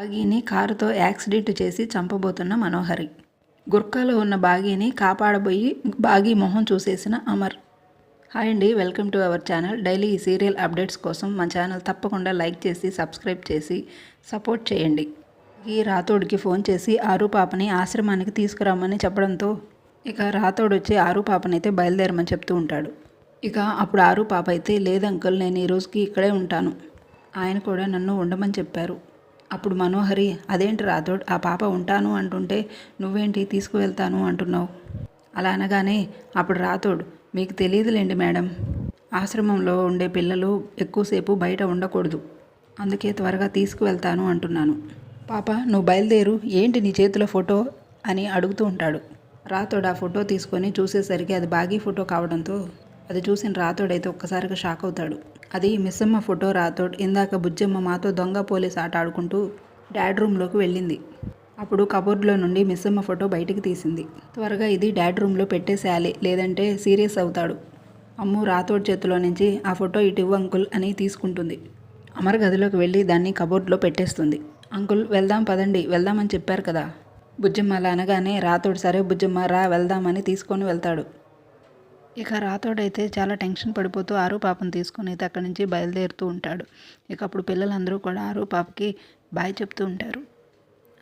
బాగీని కారుతో యాక్సిడెంట్ చేసి చంపబోతున్న మనోహరి. గుర్కాలో ఉన్న బాగీని కాపాడబోయి బాగీ మొహం చూసేసిన అమర్. హాయ్ అండి welcome to our channel. Daily ఈ సీరియల్ అప్డేట్స్ కోసం మా ఛానల్ తప్పకుండా లైక్ చేసి సబ్స్క్రైబ్ చేసి సపోర్ట్ చేయండి. ఈ రాతోడికి ఫోన్ చేసి ఆరు పాపని ఆశ్రమానికి తీసుకురామని చెప్పడంతో ఇక రాతోడు వచ్చి ఆరు పాపని అయితే బయలుదేరమని చెప్తూ ఉంటాడు. ఇక అప్పుడు ఆరు పాప అయితే లేదు అంకుల్ నేను ఈ రోజుకి ఇక్కడే ఉంటాను. ఆయన కూడా నన్ను ఉండమని చెప్పారు. అప్పుడు మనోహరి అదేంటి రాథోడ్ ఆ పాప ఉంటాను అంటుంటే నువ్వేంటి తీసుకువెళ్తాను అంటున్నావు? అలా అనగానే అప్పుడు రాథోడ్ మీకు తెలియదులేండి మేడం ఆశ్రమంలో ఉండే పిల్లలు ఎక్కువసేపు బయట ఉండకూడదు అందుకే త్వరగా తీసుకువెళ్తాను అంటున్నాను. పాప నువ్వు బయలుదేరు ఏంటి నీ చేతిలో ఫోటో? అని అడుగుతూ ఉంటాడు. రాతోడు ఆ ఫోటో తీసుకొని చూసేసరికి అది బాగీ ఫోటో కావడంతో అది చూసిన రాతోడైతే ఒక్కసారిగా షాక్ అవుతాడు. అది మిస్సమ్మ ఫోటో రాతోడ్ ఇందాక బుజ్జమ్మ మాతో దొంగ పోలీస్ ఆట ఆడుకుంటూ డాడ్ రూమ్లోకి వెళ్ళింది. అప్పుడు కబోర్డ్లో నుండి మిస్సమ్మ ఫోటో బయటికి తీసింది. త్వరగా ఇది డాడ్ రూమ్లో పెట్టేసేయాలి లేదంటే సీరియస్ అవుతాడు. అమ్ము రాతోడ్ చేతిలో నుంచి ఆ ఫోటో ఇటు అంకుల్ అని తీసుకుంటుంది. అమర్ గదిలోకి వెళ్ళి దాన్ని కబోర్డ్లో పెట్టేస్తుంది. అంకుల్ వెళ్దాం పదండి వెళ్దామని చెప్పారు కదా. బుజ్జమ్మ అలా అనగానే రాతోడు సరే బుజ్జమ్మ రా వెళ్దామని తీసుకొని వెళ్తాడు. ఇక రాతోడైతే చాలా టెన్షన్ పడిపోతూ ఆరు పాపను తీసుకొని అయితే అక్కడి నుంచి బయలుదేరుతూ ఉంటాడు. ఇక అప్పుడు పిల్లలందరూ కూడా ఆరు పాపకి బాయ్ చెప్తూ ఉంటారు.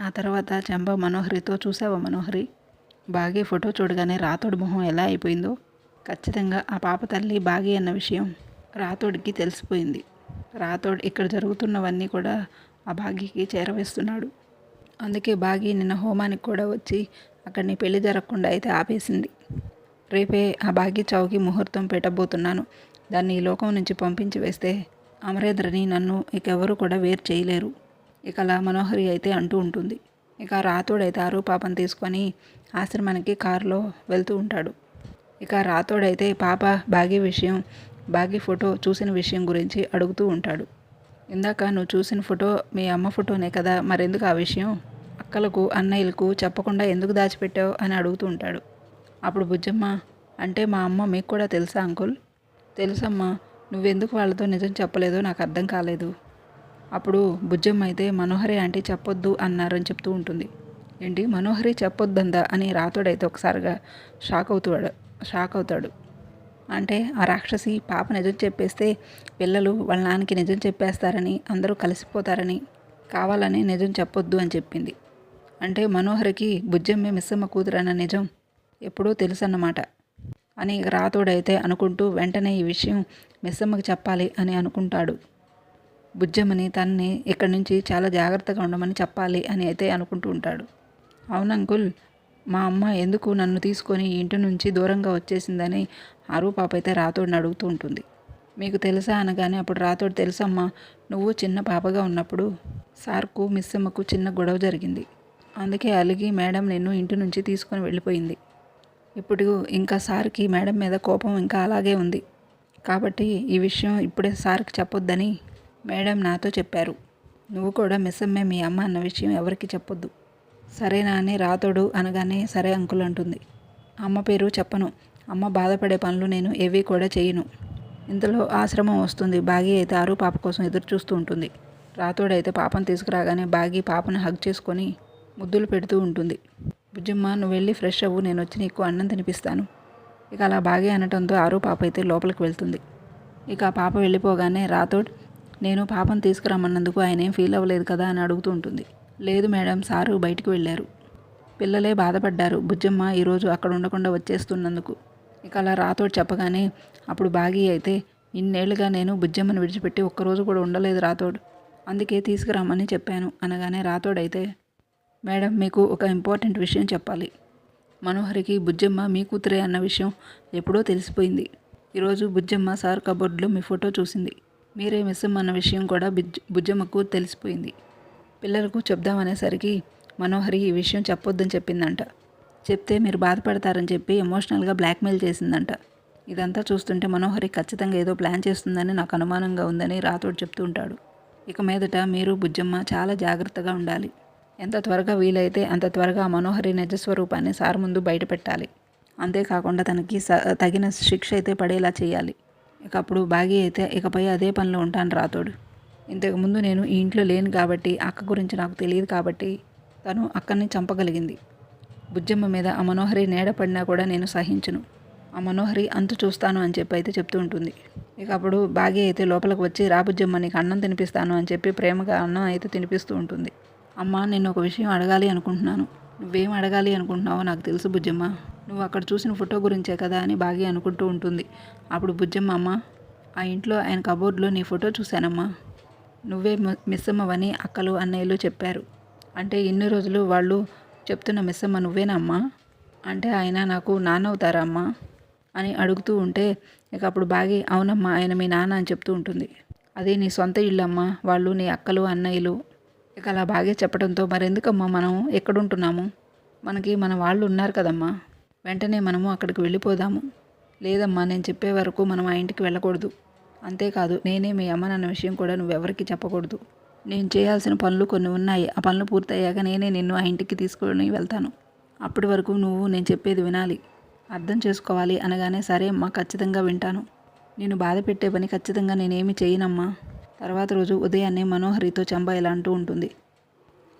ఆ తర్వాత చంబ మనోహరితో చూసావా మనోహరి? బాగి ఫోటో చూడగానే రాతోడి మొహం ఎలా అయిపోయిందో? ఖచ్చితంగా ఆ పాప తల్లి బాగి అన్న విషయం రాతోడికి తెలిసిపోయింది. రాతోడు ఇక్కడ జరుగుతున్నవన్నీ కూడా ఆ బాగికి చేరవేస్తున్నాడు. అందుకే బాగి నిన్న హోమానికి కూడా వచ్చి అక్కడిని పెళ్ళి జరగకుండా అయితే ఆపేసింది. రేపే ఆ భాగ్య చావుకి ముహూర్తం పెట్టబోతున్నాను. దాన్ని ఈ లోకం నుంచి పంపించి వేస్తే అమరేంద్రని నన్ను ఇకెవరూ కూడా వేరు చేయలేరు. ఇక అలా మనోహరి అయితే అంటూ ఉంటుంది. ఇక రాతోడైతే ఆరు పాపను తీసుకొని ఆశ్రమానికి కారులో వెళ్తూ ఉంటాడు. ఇక రాతోడైతే పాప భాగ్య విషయం భాగ్య ఫోటో చూసిన విషయం గురించి అడుగుతూ ఉంటాడు. ఇందాక నువ్వు చూసిన ఫోటో మీ అమ్మ ఫోటోనే కదా మరెందుకు ఆ విషయం? అక్కలకు అన్నయ్యలకు చెప్పకుండా ఎందుకు దాచిపెట్టావు అని అడుగుతూ ఉంటాడు. అప్పుడు బుజ్జమ్మ అంటే మా అమ్మ మీకు కూడా తెలుసా అంకుల్? తెలుసమ్మా నువ్వెందుకు వాళ్ళతో నిజం చెప్పలేదో నాకు అర్థం కాలేదు. అప్పుడు బుజ్జమ్మ అయితే మనోహరి ఆంటీ చెప్పొద్దు అన్నారని చెప్తూ ఉంటుంది. ఏంటి? మనోహరి చెప్పొద్దందా అని రాతోడైతే ఒకసారిగా షాక్ అవుతాడు షాక్ అవుతాడు. అంటే ఆ రాక్షసి పాప నిజం చెప్పేస్తే పిల్లలు వాళ్ళ నాన్నకి నిజం చెప్పేస్తారని అందరూ కలిసిపోతారని కావాలని నిజం చెప్పొద్దు అని చెప్పింది. అంటే మనోహరికి బుజ్జమ్మే మిస్సమ్మ కూతురన్న నిజం ఎప్పుడో తెలుసన్నమాట. అని రాతోడైతే అనుకుంటూ వెంటనే ఈ విషయం మిస్సమ్మకి చెప్పాలి అని అనుకుంటాడు. బుజ్జమ్మని తన్ని ఇక్కడి నుంచి చాలా జాగ్రత్తగా ఉండమని చెప్పాలి అని అయితే అనుకుంటూ ఉంటాడు. అవును అంకుల్ మా అమ్మ ఎందుకు నన్ను తీసుకొని ఇంటి నుంచి దూరంగా వచ్చేసిందని ఆరు పాప అయితే రాతోడిని అడుగుతూ ఉంటుంది. మీకు తెలుసా అనగానే అప్పుడు రాతోడు తెలుసమ్మా నువ్వు చిన్న పాపగా ఉన్నప్పుడు సార్కు మిస్సమ్మకు చిన్న గొడవ జరిగింది. అందుకే అలిగి మేడం నిన్ను ఇంటి నుంచి తీసుకొని వెళ్ళిపోయింది. ఇప్పుడు ఇంకా సార్కి మేడం మీద కోపం ఇంకా అలాగే ఉంది. కాబట్టి ఈ విషయం ఇప్పుడే సార్కి చెప్పొద్దని మేడం నాతో చెప్పారు. నువ్వు కూడా మిస్ అమ్మే మీ అమ్మ అన్న విషయం ఎవరికి చెప్పొద్దు. సరేనా అని రాతోడు అనగానే సరే అంకుల్ అంటుంది. అమ్మ పేరు చెప్పను. అమ్మ బాధపడే పనులు నేను ఏవి కూడా చేయను. ఇంతలో ఆశ్రమం వస్తుంది. బాగి అయితే ఆరు పాప కోసం ఎదురు చూస్తూ ఉంటుంది. రాతోడైతే పాపను తీసుకురాగానే బాగి పాపను హగ్ చేసుకొని ముద్దులు పెడుతూ ఉంటుంది. బుజ్జమ్మ నువ్వు వెళ్ళి ఫ్రెష్ అవ్వు నేను వచ్చి నీకు అన్నం తినిపిస్తాను. ఇక అలా బాగే అనటంతో ఆరు పాప అయితే లోపలికి వెళ్తుంది. ఇక ఆ పాప వెళ్ళిపోగానే రాతోడ్ నేను పాపను తీసుకురమ్మన్నందుకు ఆయన ఏం ఫీల్ అవ్వలేదు కదా అని అడుగుతూ ఉంటుంది. లేదు మేడం సారు బయటికి వెళ్ళారు. పిల్లలే బాధపడ్డారు బుజ్జమ్మ ఈరోజు అక్కడ ఉండకుండా వచ్చేస్తున్నందుకు. ఇక అలా రాథోడ్ చెప్పగానే అప్పుడు బాగి అయితే ఇన్నేళ్ళుగా నేను బుజ్జమ్మను విడిచిపెట్టి ఒక్కరోజు కూడా ఉండలేదు రాథోడ్. అందుకే తీసుకురమ్మని చెప్పాను అనగానే రాతోడైతే మేడం మీకు ఒక ఇంపార్టెంట్ విషయం చెప్పాలి. మనోహరికి బుజ్జమ్మ మీ కూతురే అన్న విషయం ఎప్పుడో తెలిసిపోయింది. ఈరోజు బుజ్జమ్మ సార్ కబోర్డ్లో మీ ఫోటో చూసింది. మీరే మిస్సమ్మ అన్న విషయం కూడా బుజ్జ బుజ్జమ్మకు తెలిసిపోయింది. పిల్లలకు చెప్దామనేసరికి మనోహరి ఈ విషయం చెప్పొద్దని చెప్పిందంట. చెప్తే మీరు బాధపడతారని చెప్పి ఎమోషనల్గా బ్లాక్మెయిల్ చేసిందంట. ఇదంతా చూస్తుంటే మనోహరి ఖచ్చితంగా ఏదో ప్లాన్ చేస్తుందని నాకు అనుమానంగా ఉందని రాతోడు చెప్తూ ఉంటాడు. ఇక మీదట మీరు బుజ్జమ్మ చాలా జాగ్రత్తగా ఉండాలి. ఎంత త్వరగా వీలైతే అంత త్వరగా ఆ మనోహరి నిజస్వరూపాన్ని సార్ ముందు బయట పెట్టాలి అంతేకాకుండా తనకి స తగిన శిక్ష అయితే పడేలా చేయాలి. ఇక అప్పుడు బాగి అయితే ఇకపై అదే పనిలో ఉంటాను రాతోడు. ఇంతకుముందు నేను ఈ ఇంట్లో లేను కాబట్టి అక్క గురించి నాకు తెలియదు కాబట్టి తను అక్కని చంపగలిగింది. బుజ్జమ్మ మీద ఆ మనోహరి నేడపడినా కూడా నేను సహించను. ఆ మనోహరి అంతు చూస్తాను అని చెప్పి అయితే చెప్తూ ఉంటుంది. ఇక అప్పుడు బాగి అయితే లోపలికి వచ్చి రాబుజ్జమ్మ నీకు అన్నం తినిపిస్తాను అని చెప్పి ప్రేమగా అన్నం అయితే తినిపిస్తూ ఉంటుంది. అమ్మ నేను ఒక విషయం అడగాలి అనుకుంటున్నాను. నువ్వేం అడగాలి అనుకుంటున్నావో నాకు తెలుసు బుజ్జమ్మ. నువ్వు అక్కడ చూసిన ఫోటో గురించే కదా అని బాగి అనుకుంటూ ఉంటుంది. అప్పుడు బుజ్జమ్మ అమ్మ ఆ ఇంట్లో ఆయన కబోర్డ్లో నీ ఫోటో చూశానమ్మా. నువ్వే మిస్సమ్మవని అక్కలు అన్నయ్యలు చెప్పారు. అంటే ఇన్ని రోజులు వాళ్ళు చెప్తున్న మిస్సమ్మ నువ్వేనమ్మా అంటే ఆయన నాకు నాన్నవుతారా అమ్మా? అని అడుగుతూ ఉంటే ఇక అప్పుడు బాగి అవునమ్మా ఆయన మీ నాన్న అని చెప్తూ ఉంటుంది. అదే నీ సొంత ఇల్లు అమ్మా వాళ్ళు నీ అక్కలు అన్నయ్యలు ఇక అలా బాగా చెప్పడంతో మరెందుకమ్మా మనం ఎక్కడుంటున్నాము? మనకి మన వాళ్ళు ఉన్నారు కదమ్మా. వెంటనే మనము అక్కడికి వెళ్ళిపోదాము. లేదమ్మా నేను చెప్పే వరకు మనం ఆ ఇంటికి వెళ్ళకూడదు. అంతేకాదు నేనే మీ అమ్మ నాన్న విషయం కూడా నువ్వెవరికి చెప్పకూడదు. నేను చేయాల్సిన పనులు కొన్ని ఉన్నాయి. ఆ పనులు పూర్తయ్యాక నేనే నిన్ను ఆ ఇంటికి తీసుకొని వెళ్తాను. అప్పటి వరకు నువ్వు నేను చెప్పేది వినాలి. అర్థం చేసుకోవాలి అనగానే సరే అమ్మా ఖచ్చితంగా వింటాను. నేను బాధ పెట్టే పని ఖచ్చితంగా నేనేమి చేయనమ్మా. తర్వాత రోజు ఉదయాన్నే మనోహరితో చంబా ఇలా అంటూ ఉంటుంది.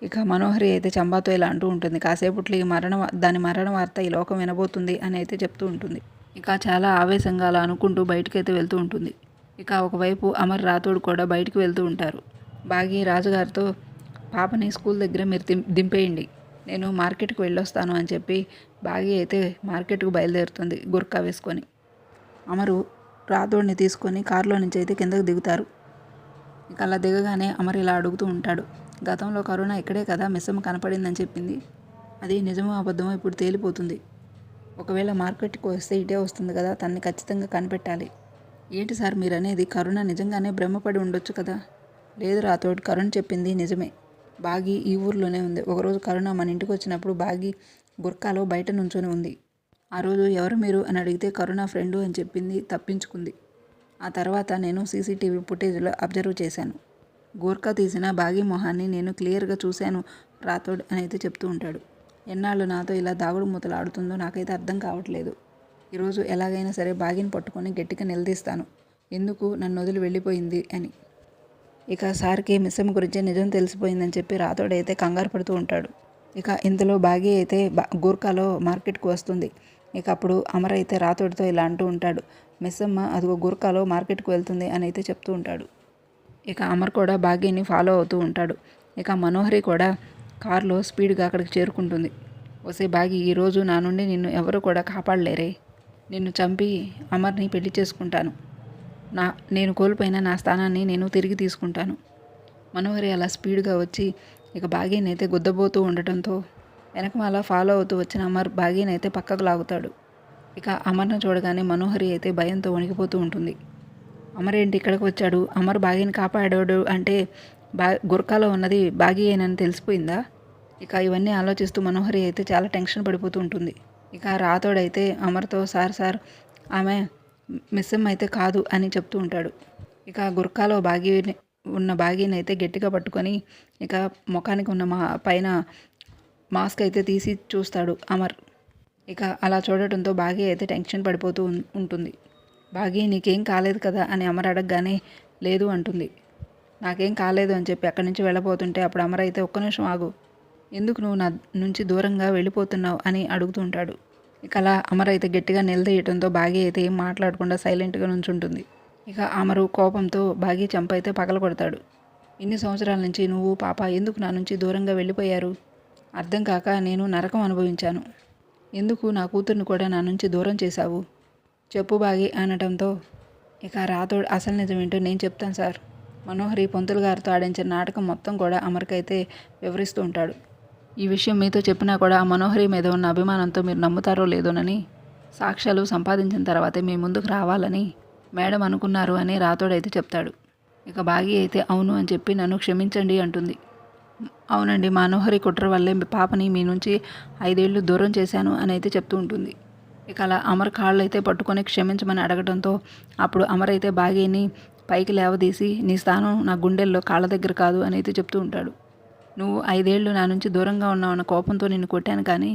ఇక మనోహరి అయితే చంబాతో ఇలా అంటూ ఉంటుంది. కాసేపట్లో ఈ మరణ దాని మరణ వార్త ఈ లోకం వినబోతుంది అని అయితే చెప్తూ ఉంటుంది. ఇక చాలా ఆవేశంగా అలా అనుకుంటూ బయటకైతే వెళ్తూ ఉంటుంది. ఇక ఒకవైపు అమర్ రాథోడ్ కూడా బయటికి వెళ్తూ ఉంటారు. బాగి రాజుగారితో పాపని స్కూల్ దగ్గర మీరు దిం- దింపేయండి. నేను మార్కెట్కి వెళ్ళొస్తాను అని చెప్పి బాగి అయితే మార్కెట్కు బయలుదేరుతుంది గుర్కా వేసుకొని. అమరు రాథోడ్ని తీసుకొని కారులో నుంచి అయితే కిందకు దిగుతారు. ఇక అలా దిగగానే అమర్ ఇలా అడుగుతూ ఉంటాడు. గతంలో కరోనా ఇక్కడే కదా మిస్సమ్మ కనపడిందని చెప్పింది. అది నిజమో అబద్ధమో ఇప్పుడు తేలిపోతుంది. ఒకవేళ మార్కెట్కి వస్తే ఇటే వస్తుంది కదా తన్ని ఖచ్చితంగా కనిపెట్టాలి. ఏంటి సార్ మీరు అనేది కరుణ నిజంగానే భ్రమపడి ఉండొచ్చు కదా? లేదు రాతోడు కరుణ చెప్పింది నిజమే. బాగి ఈ ఊర్లోనే ఉంది. ఒకరోజు కరుణ మన ఇంటికి వచ్చినప్పుడు బాగి గుర్కాలో బయట నుంచొని ఉంది. ఆ రోజు ఎవరు మీరు అని అడిగితే కరుణ ఫ్రెండు అని చెప్పింది తప్పించుకుంది. ఆ తర్వాత నేను సీసీటీవీ ఫుటేజ్లో అబ్జర్వ్ చేశాను. గోర్ఖా తీసిన బాగీ మొహాన్ని నేను క్లియర్గా చూశాను రాథోడ్ అని అయితే చెప్తూ ఉంటాడు. ఎన్నాళ్ళు నాతో ఇలా దాగుడు మూతలాడుతుందో నాకైతే అర్థం కావట్లేదు. ఈరోజు ఎలాగైనా సరే బాగిని పట్టుకొని గట్టిగా నిలదీస్తాను. ఎందుకు నన్ను వదిలి వెళ్ళిపోయింది అని. ఇక సార్కి మిస్సమ్మ గురించి నిజం తెలిసిపోయిందని చెప్పి రాథోడ్ అయితే కంగారు పడుతూ ఉంటాడు. ఇక ఇంతలో బాగి అయితే బా గూర్ఖాలో మార్కెట్కు వస్తుంది. ఇక అప్పుడు అమర్ అయితే రాథోడ్తో ఇలా అంటూ ఉంటాడు. మిస్సమ్మ అదిగో గుర్కాలో మార్కెట్కి వెళ్తుంది అని అయితే చెప్తూ ఉంటాడు. ఇక అమర్ కూడా భాగ్యని ఫాలో అవుతూ ఉంటాడు. ఇక మనోహరి కూడా కారులో స్పీడ్గా అక్కడికి చేరుకుంటుంది. వసే బాగి ఈరోజు నా నుండి నిన్ను ఎవరు కూడా కాపాడలేరే. నిన్ను చంపి అమర్ని పెళ్ళి చేసుకుంటాను. నా నేను కోల్పోయిన నా స్థానాన్ని నేను తిరిగి తీసుకుంటాను. మనోహరి అలా స్పీడ్గా వచ్చి ఇక బాగీనైతే గుద్దబోతూ ఉండటంతో వెనకమాల ఫాలో అవుతూ వచ్చిన అమర్ బాగీనైతే పక్కకు లాగుతాడు. ఇక అమర్ను చూడగానే మనోహరి అయితే భయంతో వణికిపోతూ ఉంటుంది. అమర్ ఏంటి ఇక్కడికి వచ్చాడు? అమర్ బాగీని కాపాడాడు అంటే బా గుర్కాలో ఉన్నది బాగీయేనని తెలిసిపోయిందా? ఇక ఇవన్నీ ఆలోచిస్తూ మనోహరి అయితే చాలా టెన్షన్ పడిపోతూ ఉంటుంది. ఇక రాతోడైతే అమర్తో సార్ సార్ ఆమె మిస్సమ్ అయితే కాదు అని చెప్తూ ఉంటాడు. ఇక గుర్కాలో బాగి ఉన్న బాగీని అయితే గట్టిగా పట్టుకొని ఇక ముఖానికి ఉన్న మా పైన మాస్క్ అయితే తీసి చూస్తాడు అమర్. ఇక అలా చూడటంతో బాగి అయితే టెన్షన్ పడిపోతూ ఉంటుంది. బాగి నీకేం కాలేదు కదా? అని అమర్ అడగగానే లేదు అంటుంది. నాకేం కాలేదు అని చెప్పి అక్కడి నుంచి వెళ్ళబోతుంటే అప్పుడు అమర్ అయితే ఒక్క నిమిషం ఆగు. ఎందుకు నువ్వు నా నుంచి దూరంగా వెళ్ళిపోతున్నావు? అని అడుగుతూ ఉంటాడు. ఇక అలా అమర్ అయితే గట్టిగా నిలదీయటంతో బాగి అయితే ఏం మాట్లాడకుండా సైలెంట్గా నుంచుంటుంది. ఇక అమరు కోపంతో బాగి చంప అయితే పగలగొడతాడు ఇన్ని సంవత్సరాల నుంచి నువ్వు పాప ఎందుకు నా నుంచి దూరంగా వెళ్ళిపోయారు? అర్థం కాక నేను నరకం అనుభవించాను. ఎందుకు నా కూతుర్ని కూడా నా నుంచి దూరం చేశావు? చెప్పు బాగి అనటంతో ఇక రాతోడు అసలు నిజమేంటో నేను చెప్తాను సార్. మనోహరి పొంతులు గారితో ఆడించిన నాటకం మొత్తం కూడా అమరికైతే వివరిస్తూ ఉంటాడు. ఈ విషయం మీతో చెప్పినా కూడా ఆ మనోహరి మీద ఉన్న అభిమానంతో మీరు నమ్ముతారో లేదోనని సాక్ష్యాలు సంపాదించిన తర్వాతే మీ ముందుకు రావాలని మేడం అనుకున్నారు అని రాతోడైతే చెప్తాడు. ఇక బాగి అయితే అవును అని చెప్పి నన్ను క్షమించండి అంటుంది. అవునండి మనోహరి కుట్ర వల్లే పాపని మీ నుంచి ఐదేళ్ళు దూరం చేశాను అని అయితే చెప్తూ ఉంటుంది. ఇక అలా అమర్ కాళ్ళు అయితే పట్టుకొని క్షమించమని అడగడంతో అప్పుడు అమర్ అయితే బాగీని పైకి లేవదీసి నీ స్థానం నా గుండెల్లో కాళ్ళ దగ్గర కాదు అని అయితే చెప్తూ ఉంటాడు. నువ్వు ఐదేళ్ళు నా నుంచి దూరంగా ఉన్నావన్న కోపంతో నిన్ను కొట్టాను కానీ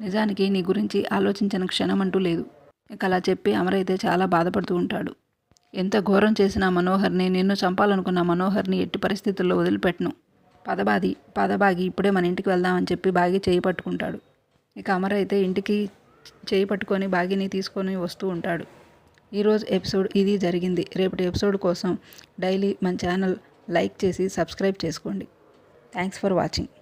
నిజానికి నీ గురించి ఆలోచించిన క్షణం అంటూ లేదు ఇక అలా చెప్పి అమర్ అయితే చాలా బాధపడుతూ ఉంటాడు. ఎంత ఘోరం చేసిన మనోహర్ని నిన్ను చంపాలనుకున్న మనోహర్ని ఎట్టి పరిస్థితుల్లో వదిలిపెట్టను. పదబాది పదబాగి ఇప్పుడే మన ఇంటికి వెళ్దామని చెప్పి బాగి చేయి పట్టుకుంటాడు. ఇక అమర్ అయితే ఇంటికి చేయి పట్టుకొని బాగిని తీసుకొని వస్తూ ఉంటాడు. ఈరోజు ఎపిసోడ్ ఇది జరిగింది. రేపటి ఎపిసోడ్ కోసం డైలీ మన ఛానల్ లైక్ చేసి సబ్స్క్రైబ్ చేసుకోండి. Thanks for watching.